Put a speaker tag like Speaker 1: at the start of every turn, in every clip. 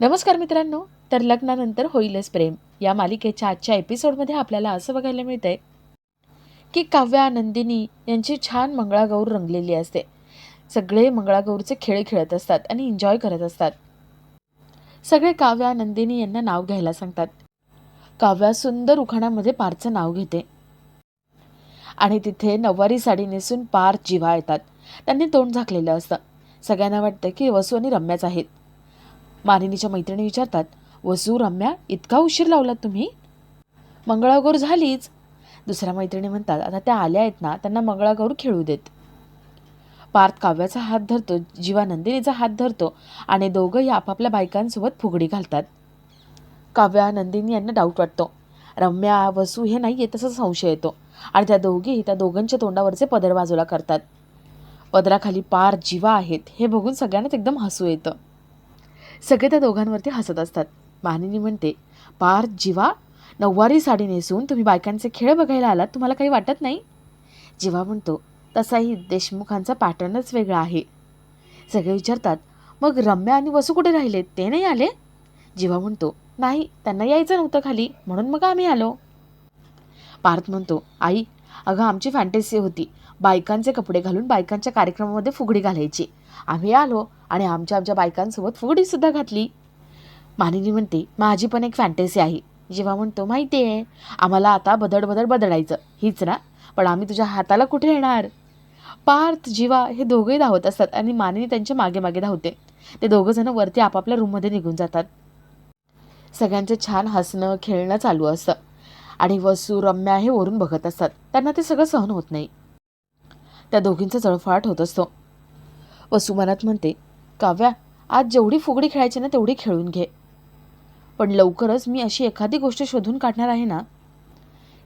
Speaker 1: नमस्कार मित्रांनो तर लग्नानंतर होईलच प्रेम. या मालिकेच्या आजच्या एपिसोडमध्ये आपल्याला असं बघायला मिळतंय की काव्या नंदिनी यांची छान मंगळागौर रंगलेली असते. सगळे मंगळागौरचे खेळ खेळत असतात आणि एन्जॉय करत असतात. सगळे काव्या नंदिनी यांना नाव घ्यायला सांगतात. काव्या सुंदर उखाणामध्ये पारचं नाव घेते. आणि तिथे नऊवारी साडी नेसून पार जिवा येतात. त्यांनी तोंड झाकलेलं असतं. सगळ्यांना वाटतं की वसू आणि रम्याच आहेत. मानिनीच्या मैत्रिणी विचारतात वसू रम्या इतका उशीर लावलात तुम्ही? मंगळागौर झालीच. दुसऱ्या मैत्रिणी म्हणतात आता त्या आल्या आहेत ना त्यांना मंगळागौर खेळू देत. पार्थ काव्याचा हात धरतो जीवा नंदिनीचा हात धरतो आणि दोघंही आपापल्या बायकांसोबत फुगडी घालतात. काव्या नंदिनी यांना डाऊट वाटतो. रम्या वसू हे नाही आहे तसा संशय येतो. आणि त्या दोघेही त्या दोघांच्या तोंडावरचे पदर बाजूला करतात. पदराखाली पार जीवा आहेत हे बघून सगळ्यांनाच एकदम हसू येतं. सगळे त्या दोघांवरती हसत असतात. मानिनी म्हणते पार जीवा नऊवारी साडी नेसून तुम्ही बायकांचे खेळ बघायला आलात तुम्हाला काही वाटत नाही? जीवा म्हणतो तसाही देशमुखांचा पॅटर्नच वेगळा आहे. सगळे विचारतात मग रम्या आणि वसू कुठे राहिले? ते नाही आले? जीवा म्हणतो नाही त्यांना यायचं नव्हतं खाली म्हणून मग आम्ही आलो. पार्थ म्हणतो आई अगं आमची फॅन्टेसी होती. बायकांचे कपडे घालून बायकांच्या कार्यक्रमामध्ये फुगडी घालायची. आम्ही आलो आणि आमच्या आमच्या बायकांसोबत फुगडीसुद्धा घातली. मानिनी म्हणते माझी पण एक फॅन्टेसी आहे. जेव्हा म्हणतो माहिती आहे आम्हाला आता बदड बदड बदडायचं. हीच ना पण आम्ही तुझ्या हाताला कुठे येणार? पार्थ जीवा हे दोघंही धावत असतात आणि मानिनी त्यांच्या मागे मागे धावते. ते दोघंजणं वरती आपापल्या रूममध्ये निघून जातात. सगळ्यांचं छान हसणं खेळणं चालू असतं. आणि वसू रम्या हे वरून बघत असतात. त्यांना ते सगळं सहन होत नाही. त्या दोघींचा जळफळाट होत असतो. वसू मनात म्हणते काव्या आज जेवढी फुगडी खेळायची ना तेवढी खेळून घे. पण लवकरच मी अशी एखादी गोष्ट शोधून काढणार आहे ना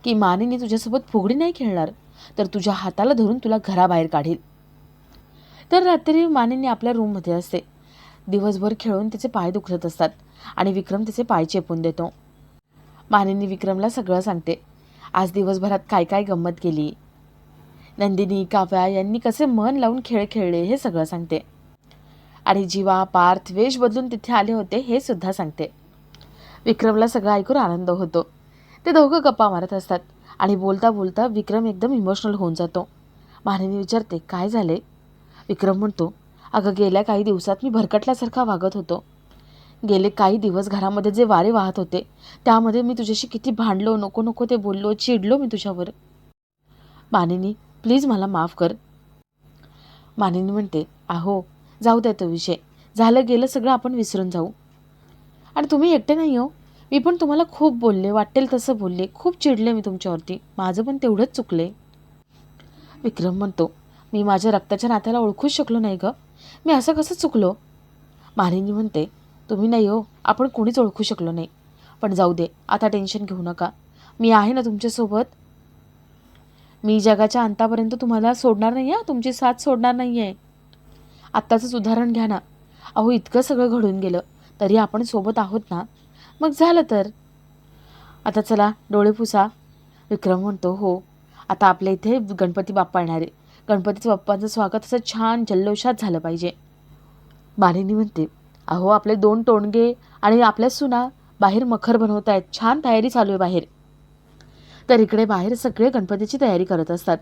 Speaker 1: की मानिनी तुझ्यासोबत फुगडी नाही खेळणार तर तुझ्या हाताला धरून तुला घराबाहेर काढील. तर रात्री मानिनी आपल्या रूममध्ये असते. दिवसभर खेळून तिचे पाय दुखत असतात आणि विक्रम तिचे पाय चेपून देतो. मानिनी विक्रमला सगळं सांगते. आज दिवसभरात काय काय गंमत केली? नंदिनी काव्या यांनी कसे मन लावून खेळ खेळले हे सगळं सांगते. आणि जीवा पार्थ वेश बदलून तिथे आले होते हे सुद्धा सांगते. विक्रमला सगळं ऐकून आनंद होतो. ते दोघं गप्पा मारत असतात आणि बोलता बोलता विक्रम एकदम इमोशनल होऊन जातो. मानिनी विचारते काय झाले? विक्रम म्हणतो अगं गेल्या काही दिवसात मी भरकटल्यासारखा वागत होतो. गेले काही दिवस घरामध्ये जे वारे वाहत होते त्यामध्ये मी तुझ्याशी किती भांडलो नको नको ते बोललो चिडलो मी तुझ्यावर. मानिनी प्लीज मला माफ कर. मानिनी म्हणते आहो जाऊ द्या तो विषय. झालं गेलं सगळं आपण विसरून जाऊ. आणि तुम्ही एकटे नाही हो. मी पण तुम्हाला खूप बोलले वाटेल तसं बोलले. खूप चिडले मी तुमच्यावरती. माझं पण तेवढंच चुकले विक्रम म्हणतो मी माझ्या रक्ताच्या नात्याला ओळखूच शकलो नाही गं. मी असं कसं चुकलो? मारिनी म्हणते तुम्ही नाही हो. आपण कोणीच ओळखू शकलो नाही. पण जाऊ दे आता टेन्शन घेऊ नका. मी आहे ना तुमच्यासोबत. मी जगाच्या अंतापर्यंत तुम्हाला सोडणार नाही आहे तुमची साथ सोडणार नाही आहे आत्ताचंच उदाहरण घ्या ना. अहो इतकं सगळं घडून गेलं तरी आपण सोबत आहोत ना? मग झालं तर? आता चला डोळे पुसा. विक्रम म्हणतो हो. आता आपल्या इथे गणपती बाप्पा येणार. आहे गणपतीचं बाप्पांचं स्वागत असं छान जल्लोषात झालं पाहिजे. मालिनी म्हणते अहो आपले दोन टोणगे आणि आपल्या सुना बाहेर मखर बनवत आहेत छान तयारी चालू आहे बाहेर. तर इकडे बाहेर सगळे गणपतीची तयारी करत असतात.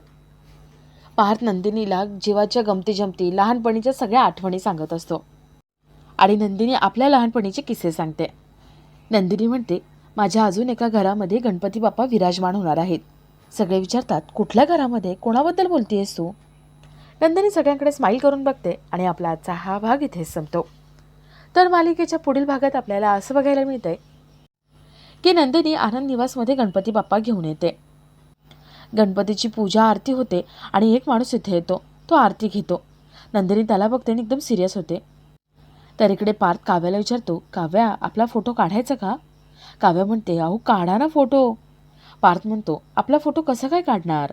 Speaker 1: पार्थ नंदिनीला जीवाच्या गमती जमती लहानपणीच्या सगळ्या आठवणी सांगत असतो. आणि नंदिनी आपल्या लहानपणीचे किस्से सांगते. नंदिनी म्हणते माझ्या अजून एका घरामध्ये गणपती बाप्पा विराजमान होणार आहेत. सगळे विचारतात कुठल्या घरामध्ये? कोणाबद्दल बोलतीयस तू? नंदिनी सगळ्यांकडे स्माईल करून बघते आणि आपला आजचा हा भाग इथेच संपतो. तर मालिकेच्या पुढील भागात आपल्याला असं बघायला मिळतंय की नंदिनी आनंद निवासमध्ये गणपती बाप्पा घेऊन येते. गणपतीची पूजा आरती होते आणि एक माणूस इथे येतो. तो आरती घेतो. नंदिनी त्याला बघते आणि एकदम सिरियस होते. तर इकडे पार्थ काव्याला विचारतो काव्या आपला फोटो काढायचा का? काव्या म्हणते अहो काढा ना फोटो पार्थ म्हणतो आपला फोटो कसा काय काढणार?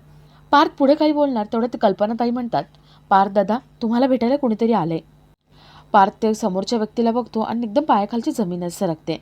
Speaker 1: पार्थ पुढे काही बोलणार तेवढं ते कल्पनाताई म्हणतात पार्थ दादा तुम्हाला भेटायला कोणीतरी आले पार्थ ते समोरच्या व्यक्तीला बघतो आणि एकदम पायाखालची जमीनच सरकते.